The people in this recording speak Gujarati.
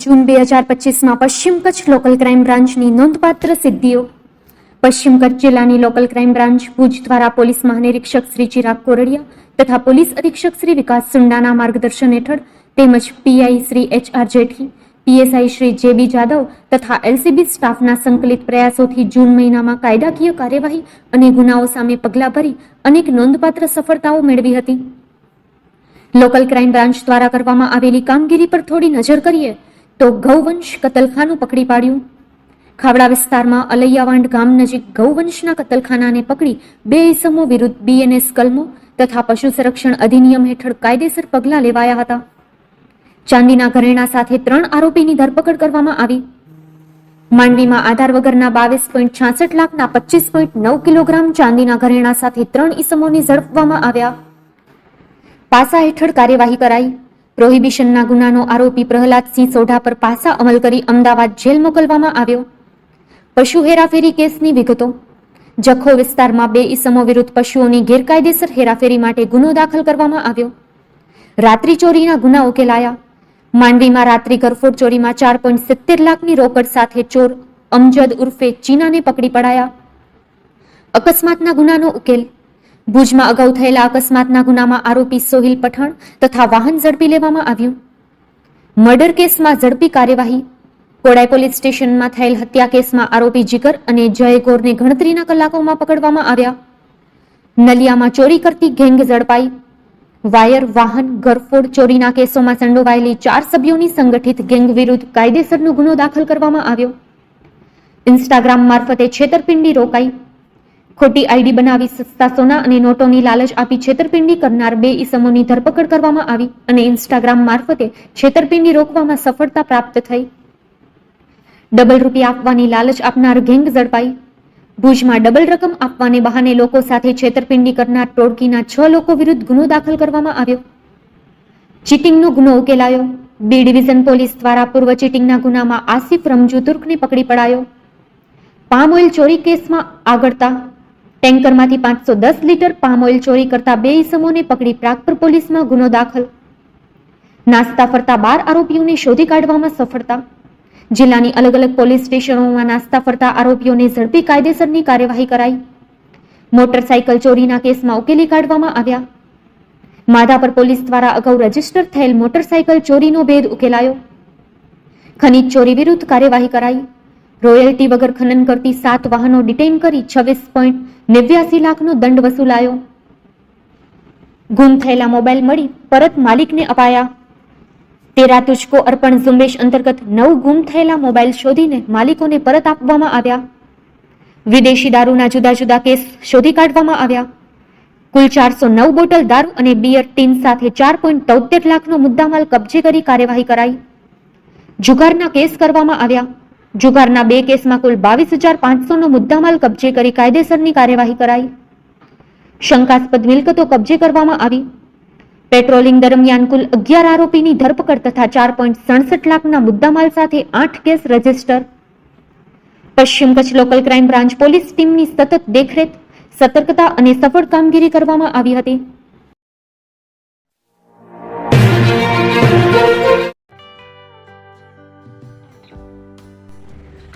જૂન બે હજાર પચીસમાં પશ્ચિમ કચ્છ લોકલ ક્રાઇમ બ્રાન્ચની નોંધપાત્ર સિદ્ધિઓ. પશ્ચિમ કચ્છ જિલ્લાની લોકલ ક્રાઇમ બ્રાન્ચ ભુજ દ્વારા પોલીસ મહાનિરીક્ષક શ્રી ચિરાગ કોરડિયા તથા પોલીસ અધિક્ષક શ્રી વિકાસ સુંડાના માર્ગદર્શન હેઠળ તેમજ PI Shri H R Jethi, PSI Shri J B Jadav તથા એલસીબી સ્ટાફના સંકલિત પ્રયાસોથી જૂન મહિનામાં કાયદાકીય કાર્યવાહી અને ગુનાઓ સામે પગલાં ભરી અનેક નોંધપાત્ર સફળતાઓ મેળવી હતી. લોકલ ક્રાઇમ બ્રાન્ચ દ્વારા કરવામાં આવેલી કામગીરી પર થોડી નજર કરીએ તો ગૌવંશ કતલખાનું પકડી પાડ્યું. ખાવડા વિસ્તારમાં અલૈયાવાંડ ગામ નજીક ગૌવંશના કતલખાનાને પકડી બે ઇસમો વિરુદ્ધ બીએનએસ કલમો તથા પશુ સંરક્ષણ અધિનિયમ હેઠળ કાયદેસર પગલાં લેવાયા હતા. ચાંદીના ઘરેણા સાથે ત્રણ આરોપીની ધરપકડ કરવામાં આવી. માંડવીમાં આધાર વગરના બાવીસ પોઈન્ટ છાસઠ લાખના પચીસ પોઈન્ટ નવ કિલોગ્રામ ચાંદીના ઘરેણા સાથે ત્રણ ઇસમોને ઝડપવામાં આવ્યા. પાસા હેઠળ કાર્યવાહી કરાઈ. પ્રોહિબિશનના ગુનાનો આરોપી પ્રહલાદસિંહ સોઢા પર પાસા અમલ કરી અમદાવાદ જેલ મોકલવામાં આવ્યો. પશુ હેરાફેરી કેસની વિગતો. જખો વિસ્તારમાં બે ઇસમો વિરુદ્ધ પશુઓની ગેરકાયદેસર હેરાફેરી માટે ગુનો દાખલ કરવામાં આવ્યો. રાત્રિ ચોરીના ગુના ઉકેલાયા. માંડવીમાં રાત્રિ ઘરફોડ ચોરીમાં ચાર પોઈન્ટ સિત્તેર લાખની રોકડ સાથે ચોર અમજદ ઉર્ફે ચીનાને પકડી પડાયા. અકસ્માતના ગુનાનો ઉકેલ. ભુજમાં અગાઉ થયેલા અકસ્માતના ગુનામાં આરોપી સોહિલ પઠાણ તથા વાહન ઝડપી લેવામાં આવ્યું. મર્ડર કેસમાં ઝડપી કાર્યવાહી. કોડાઈ પોલીસ સ્ટેશનમાં થયેલ હત્યા કેસમાં આરોપી જીગર અને જય ગોરને ગણતરીના કલાકોમાં પકડવામાં આવ્યા. નલિયામાં ચોરી કરતી ગેંગ ઝડપાઈ. વાયર, વાહન ગરફોડ ચોરીના કેસોમાં સંડોવાયેલી ચાર સભ્યોની સંગઠિત ગેંગ વિરુદ્ધ કાયદેસરનો ગુનો દાખલ કરવામાં આવ્યો. ઇન્સ્ટાગ્રામ મારફતે છેતરપિંડી રોકાઈ. ખોટી આઈડી બનાવી સસ્તા સોના અને નોટોની લાલચ આપી છેતરપિંડી કરનાર બે ઈસમોની ધરપકડ કરવામાં આવી અને ઇન્સ્ટાગ્રામ મારફતે છેતરપિંડી રોકવામાં સફળતા પ્રાપ્ત થઈ. ડબલ રૂપિયા આપવાની લાલચ આપનાર ગેંગ ઝડપાઈ. ભુજમાં ડબલ રકમ આપવાને બહાને લોકો સાથે છેતરપિંડી કરનાર ટોળકીના છ લોકો વિરુદ્ધ ગુનો દાખલ કરવામાં આવ્યો. ચીટિંગનો ગુનો ઉકેલાયો. બી ડિવિઝન પોલીસ દ્વારા પૂર્વ ચીટિંગના ગુનામાં આસિફ રમજુ તુર્કને પકડી પડાયો. પામ ઓઇલ ચોરી કેસમાં આગળતા ટેન્કરમાંથી પાંચસો દસ લીટર પામ ઓઇલ ચોરી કરતા બે ઇસમોને પકડી પ્રાગપર પોલીસમાં ગુનો દાખલ. નાસ્તા ફરતા બાર આરોપીઓને શોધી કાઢવામાં સફળતા. જિલ્લાની અલગ અલગ પોલીસ સ્ટેશનોમાં નાસ્તા ફરતા આરોપીઓને ઝડપી કાયદેસરની કાર્યવાહી કરાઈ. મોટરસાયકલ ચોરીના કેસમાં ઉકેલી કાઢવામાં આવ્યા. માધાપર પોલીસ દ્વારા અગાઉ રજિસ્ટર થયેલ મોટરસાયકલ ચોરીનો ભેદ ઉકેલાયો. ખનીજ ચોરી વિરુદ્ધ કાર્યવાહી કરાઈ. રોયલ્ટી વગર ખનન કરતી સાત વાહનો ડિટેઇન કરી છવ્વીસ પોઈન્ટ નેવ્યાસી લાખનો દંડ વસૂલાયો. ગુમ થયેલા મોબાઈલ મળી પરત માલિકને અપાયા. તેરા તુજકો અર્પણ ઝુંબેશ અંતર્ગત નવ ગુમ થયેલા મોબાઈલ શોધીને માલિકોને પરત આપવામાં આવ્યા. વિદેશી દારૂના જુદા જુદા કેસ શોધી કાઢવામાં આવ્યા. કુલ ચારસો નવ બોટલ દારૂ અને બિયર ટીન સાથે ચાર પોઈન્ટ તોતેર લાખનો મુદ્દામાલ કબજે કરી કાર્યવાહી કરાઈ. જુગારના કેસ કરવામાં આવ્યા. જુગારના બે કેસમાં કુલ બાવીસ હજાર પાંચસોનો મુદ્દામાલ કબજે કરી કાયદેસરની કાર્યવાહી કરાઈ. શંકાસ્પદ મિલકતો કબજે કરવામાં આવી. પેટ્રોલિંગ દરમિયાન કુલ અગિયાર આરોપીની ધરપકડ તથા ચાર પોઈન્ટ સડસઠ લાખના મુદ્દામાલ સાથે આઠ કેસ રજિસ્ટર. પશ્ચિમ Kutch local crime branch police ટીમની સતત દેખરેખ, સતર્કતા અને સફળ કામગીરી કરવામાં આવી હતી.